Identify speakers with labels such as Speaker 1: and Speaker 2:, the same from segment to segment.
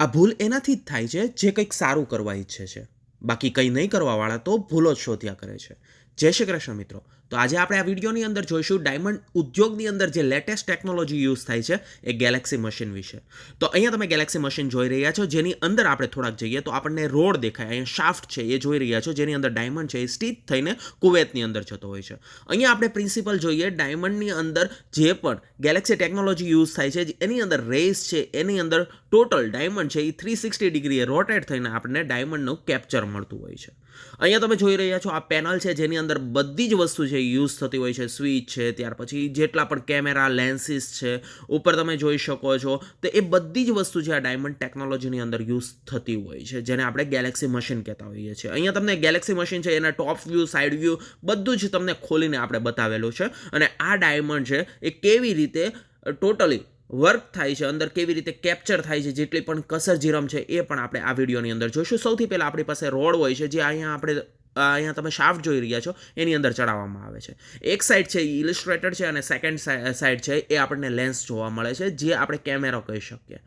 Speaker 1: આ ભૂલ એનાથી જ થાય છે, જે કંઈક સારું કરવા ઈચ્છે છે. બાકી કંઈ નહીં કરવાવાળા તો ભૂલો જ શોધ્યા કરે છે. જય શ્રી કૃષ્ણ મિત્રો. તો આજે આપણે આ વિડીયોની અંદર જોઈશું ડાયમંડ ઉદ્યોગની અંદર જે લેટેસ્ટ ટેકનોલોજી યુઝ થાય છે એ ગેલેક્સી મશીન વિશે. તો અહીંયા તમે ગેલેક્સી મશીન જોઈ રહ્યા છો, જેની અંદર આપણે થોડાક જઈએ તો આપણને રોડ દેખાય, અહીંયા શાફ્ટ છે એ જોઈ રહ્યા છો, જેની અંદર ડાયમંડ છે એ સ્ટીચ થઈને કુવેતની અંદર જતો હોય છે. અહીંયા આપણે પ્રિન્સિપલ જોઈએ ડાયમંડની અંદર જે પણ ગેલેક્સી ટેકનોલોજી યુઝ થાય છે, એની અંદર રેસ છે, એની અંદર ટોટલ ડાયમંડ છે, એ થ્રી સિક્સટી ડિગ્રીએ રોટેટ થઈને આપણને ડાયમંડનું કેપ્ચર મળતું હોય છે. અહીંયા તમે જોઈ રહ્યા છો આ પેનલ છે, જેની અંદર બધી જ વસ્તુ છે યુઝ થતી હોય છે, સ્વિચ છે, ત્યાર પછી જેટલા પણ કેમેરા લેન્સીસ છે, ઉપર તમે જોઈ શકો છો, તો એ બધી જ વસ્તુ છે આ ડાયમંડ ટેકનોલોજીની અંદર યુઝ થતી હોય છે, જેને આપણે ગેલેક્સી મશીન કહેતા હોઈએ છીએ. અહીંયા તમને ગેલેક્સી મશીન છે, એના ટોપ વ્યૂ સાઈડ વ્યૂ બધું જ તમને ખોલીને આપણે બતાવેલું છે. અને આ ડાયમંડ છે, એ કેવી રીતે ટોટલી વર્ક થાય છે, અંદર કેવી રીતે કેપ્ચર થાય છે, જેટલી પણ કસર જીરમ છે, એ પણ આપણે આ વિડીયોની અંદર જોઈશું. સૌથી પહેલાં આપણી પાસે રોડ હોય છે, જે અહીંયા આપણે અહીંયા તમે શાફ્ટ જોઈ રહ્યા છો, એની અંદર ચડાવવામાં આવે છે. એક સાઈડ છે ઇલિસ્ટ્રેટર છે અને સેકન્ડ સાઈડ છે એ આપણને લેન્સ જોવા મળે છે, જે આપણે કેમેરો કહી શકીએ.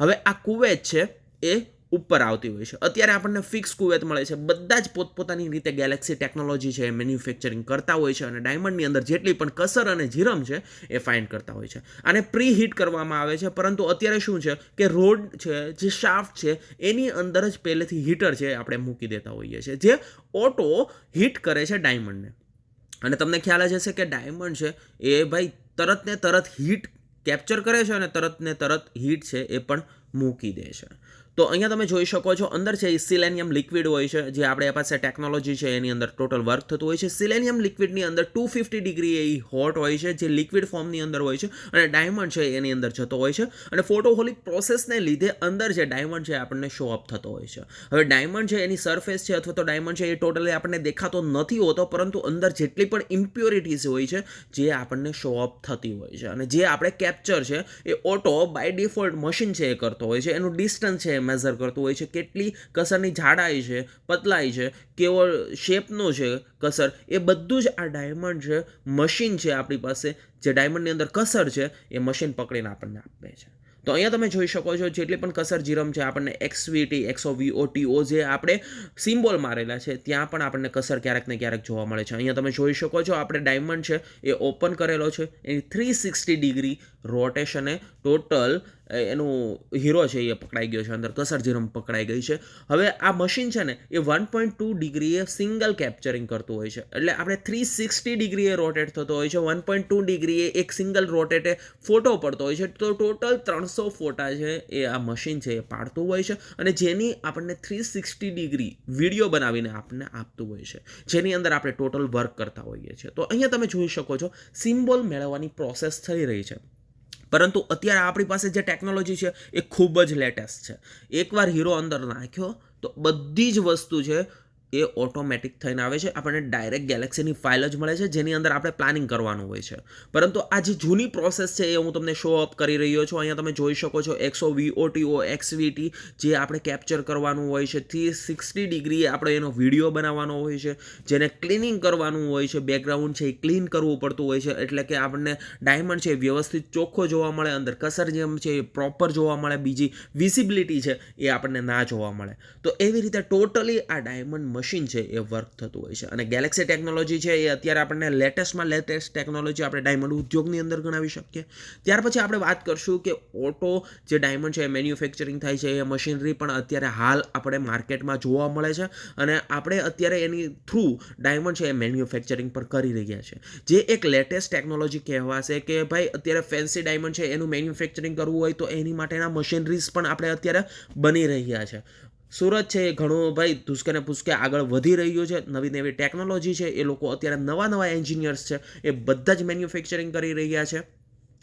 Speaker 1: હવે આ કુવેત છે એ ઉપર આવતી હોય છે. અત્યારે આપણને ફિક્સ કુવેત મળે છે. બધા જ પોતપોતાની રીતે ગેલેક્સી ટેકનોલોજી છે મેન્યુફેક્ચરિંગ કરતા હોય છે અને ડાયમંડની અંદર જેટલી પણ કસર અને જીરમ છે એ ફાઇન્ડ કરતા હોય છે. આને પ્રી હીટ કરવામાં આવે છે. પરંતુ અત્યારે શું છે કે રોડ છે, જે શાફ્ટ છે, એની અંદર જ પહેલેથી હીટર છે આપણે મૂકી દેતા હોઈએ છીએ. જે ઓટો હીટ કરે છે ડાયમંડને અને તમને ખ્યાલ જ હશે કે ડાયમંડ છે એ ભાઈ તરત ને તરત હીટ કેપ્ચર કરે છે અને તરત ને તરત હીટ છે એ પણ મૂકી દે છે. તો અહીંયા તમે જોઈ શકો છો, અંદર છે એ સિલેનિયમ લિક્વિડ હોય છે, જે આપણે પાસે ટેકનોલોજી છે એની અંદર ટોટલ વર્ક થતું હોય છે. સિલેનિયમ લિક્વિડની અંદર ટુ ફિફ્ટી ડિગ્રી એ હોટ હોય છે, જે લિક્વિડ ફોર્મની અંદર હોય છે અને ડાયમંડ છે એની અંદર જતો હોય છે. અને ફોટોહોલિક પ્રોસેસને લીધે અંદર જે ડાયમંડ છે આપણને શો અપ થતો હોય છે. હવે ડાયમંડ છે એની સરફેસ છે અથવા તો ડાયમંડ છે એ ટોટલી આપણને દેખાતો નથી હોતો, પરંતુ અંદર જેટલી પણ ઇમ્પ્યોરિટીઝ હોય છે જે આપણને શો અપ થતી હોય છે. અને જે આપણે કેપ્ચર છે એ ઓટો બાય ડિફોલ્ટ મશીન છે એ કરતો હોય છે. એનું ડિસ્ટન્સ છે મેઝર કરતું હોય છે, કેટલી કસરની જાડાઈ છે, પતલાઈ છે, કેવો શેપનો છે કસર, એ બધું જ આ ડાયમંડ છે મશીન છે આપણી પાસે, જે ડાયમંડની અંદર કસર છે, એ મશીન પકડીને આપણને આપે છે. તો અહીંયા તમે જોઈ શકો છો, જેટલી પણ કસર જીરમ છે, આપણને એક્સવીટી એક્સો વીઓટીઓ જે આપણે સિમ્બોલ મારેલા છે, ત્યાં પણ આપણને કસર ક્યારેક ને ક્યારેક જોવા મળે છે. અહીંયા તમે જોઈ શકો છો, આપણે ડાયમંડ છે, એ ઓપન કરેલો છે, એની થ્રી સિક્સટી ડિગ્રી રોટેશને ટોટલ એનું હીરો છે એ પકડાઈ ગયો છે, અંદર કસર જીરમ પકડાઈ ગઈ છે. હવે આ મશીન છે ને, એ વન પોઈન્ટ ટુ ડિગ્રીએ સિંગલ કેપ્ચરિંગ કરતું હોય છે. એટલે આપણે થ્રી સિક્સટી ડિગ્રીએ રોટેટ થતો હોય છે, વન પોઈન્ટ ટુ ડિગ્રીએ એક સિંગલ રોટેટે ફોટો પડતો હોય છે. તો ટોટલ ત્રણસો ફોટા છે એ આ મશીન છે એ પાડતું હોય છે અને જેની આપણને થ્રી સિક્સટી ડિગ્રી વીડિયો બનાવીને આપણને આપતું હોય છે. જેની અંદર આપણે ટોટલ વર્ક કરતા હોઈએ છીએ. તો અહીંયા તમે જોઈ શકો છો, સિમ્બોલ મેળવવાની પ્રોસેસ થઈ રહી છે. પરંતુ અત્યારે આપણી પાસે જે ટેકનોલોજી છે એ ખૂબ જ લેટેસ્ટ છે. એકવાર હીરો અંદર નાખ્યો, તો બધી જ વસ્તુ છે એ ઓટોમેટિક થઈને આવે છે. આપણને ડાયરેક્ટ ગેલેક્સીની ફાઇલ જ મળે છે, જેની અંદર આપણે પ્લાનિંગ કરવાનું હોય છે. પરંતુ આ જે જૂની પ્રોસેસ છે એ હું તમને શો અપ કરી રહ્યો છું. અહીંયા તમે જોઈ શકો છો એકસો વીઓટીઓ એક્સવીટી જે આપણે કેપ્ચર કરવાનું હોય છે. થ્રી સિક્સટી ડિગ્રી આપણે એનો વીડિયો બનાવવાનો હોય છે, જેને ક્લિનિંગ કરવાનું હોય છે. બેકગ્રાઉન્ડ છે એ ક્લીન કરવું પડતું હોય છે. એટલે કે આપણને ડાયમંડ છે એ વ્યવસ્થિત ચોખ્ખો જોવા મળે, અંદર કસર જેમ છે એ પ્રોપર જોવા મળે, બીજી વિઝિબિલિટી છે એ આપણને ના જોવા મળે. તો એવી રીતે ટોટલી આ ડાયમંડ મશીન છે એ વર્ક થતું હોય છે. અને ગેલેક્સી ટેકનોલોજી છે એ અત્યારે આપણને લેટેસ્ટમાં લેટેસ્ટ ટેકનોલોજી આપણે ડાયમંડ ઉદ્યોગની અંદર ગણાવી શકીએ. ત્યાર પછી આપણે વાત કરશું કે ઓટો જે ડાયમંડ છે એ મેન્યુફેક્ચરિંગ થાય છે, એ મશીનરી પણ અત્યારે હાલ આપણે માર્કેટમાં જોવા મળે છે. અને આપણે અત્યારે એની થ્રુ ડાયમંડ છે એ મેન્યુફેક્ચરિંગ પર કરી રહ્યા છે. જે એક લેટેસ્ટ ટેકનોલોજી કહેવાશે કે ભાઈ, અત્યારે ફેન્સી ડાયમંડ છે, એનું મેન્યુફેક્ચરિંગ કરવું હોય તો એની માટેના મશીનરીઝ પણ આપણે અત્યારે બની રહ્યા છે. સુરત છે એ ઘણું ભાઈ ધુસકે ને આગળ વધી રહ્યું છે. નવી નવી ટેકનોલોજી છે. એ લોકો અત્યારે નવા નવા એન્જિનિયર્સ છે. એ બધા જ મેન્યુફેક્ચરિંગ કરી રહ્યા છે.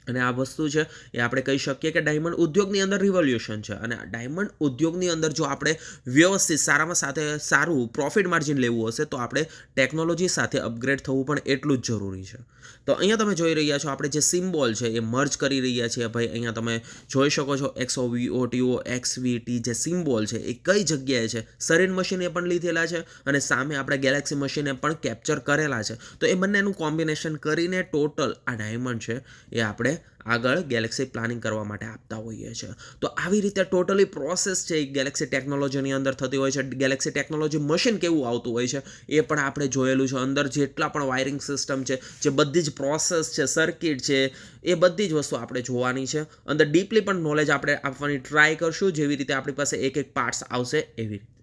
Speaker 1: અને આ વસ્તુ છે એ આપણે કહી શકીએ કે ડાયમંડ ઉદ્યોગની અંદર રિવોલ્યુશન છે. અને ડાયમંડ ઉદ્યોગની અંદર જો આપણે વ્યવસ્થિત સારામાં સાથે સારું પ્રોફિટ માર્જિન લેવું હશે, તો આપણે ટેકનોલોજી સાથે અપગ્રેડ થવું પણ એટલું જ જરૂરી છે. તો અહીંયા તમે જોઈ રહ્યા છો આપણે જે સિમ્બોલ છે એ મર્જ કરી રહ્યા છીએ. ભાઈ, અહીંયા તમે જોઈ શકો છો એક્સો વીઓટીઓ એક્સવીટી જે સિમ્બોલ છે એ કઈ જગ્યાએ છે? સરીન મશીને પણ લીધેલા છે અને સામે આપણે ગેલેક્સી મશીને પણ કેપ્ચર કરેલા છે. તો એ બંનેનું કોમ્બિનેશન કરીને ટોટલ આ ડાયમંડ છે એ આપણે આગળ ગેલેક્સી પ્લાનિંગ કરવા માટે આપતા હોઈએ છીએ તો આવી રીતે ટોટલી પ્રોસેસ છે એ ગેલેક્સી ટેકનોલોજીની અંદર થતી હોય છે. ગેલેક્સી ટેકનોલોજી મશીન કેવું આવતું હોય છે, એ પણ આપણે જોયેલું છે. અંદર જેટલા પણ વાયરિંગ સિસ્ટમ છે, જે બધી જ પ્રોસેસ છે, સર્કિટ છે, એ બધી જ વસ્તુ આપણે જોવાની છે. અંદર ડીપલી પણ નોલેજ આપણે આપવાની ટ્રાય કરશું. જેવી રીતે આપણી પાસે એક એક પાર્ટ્સ આવશે એવી રીતે.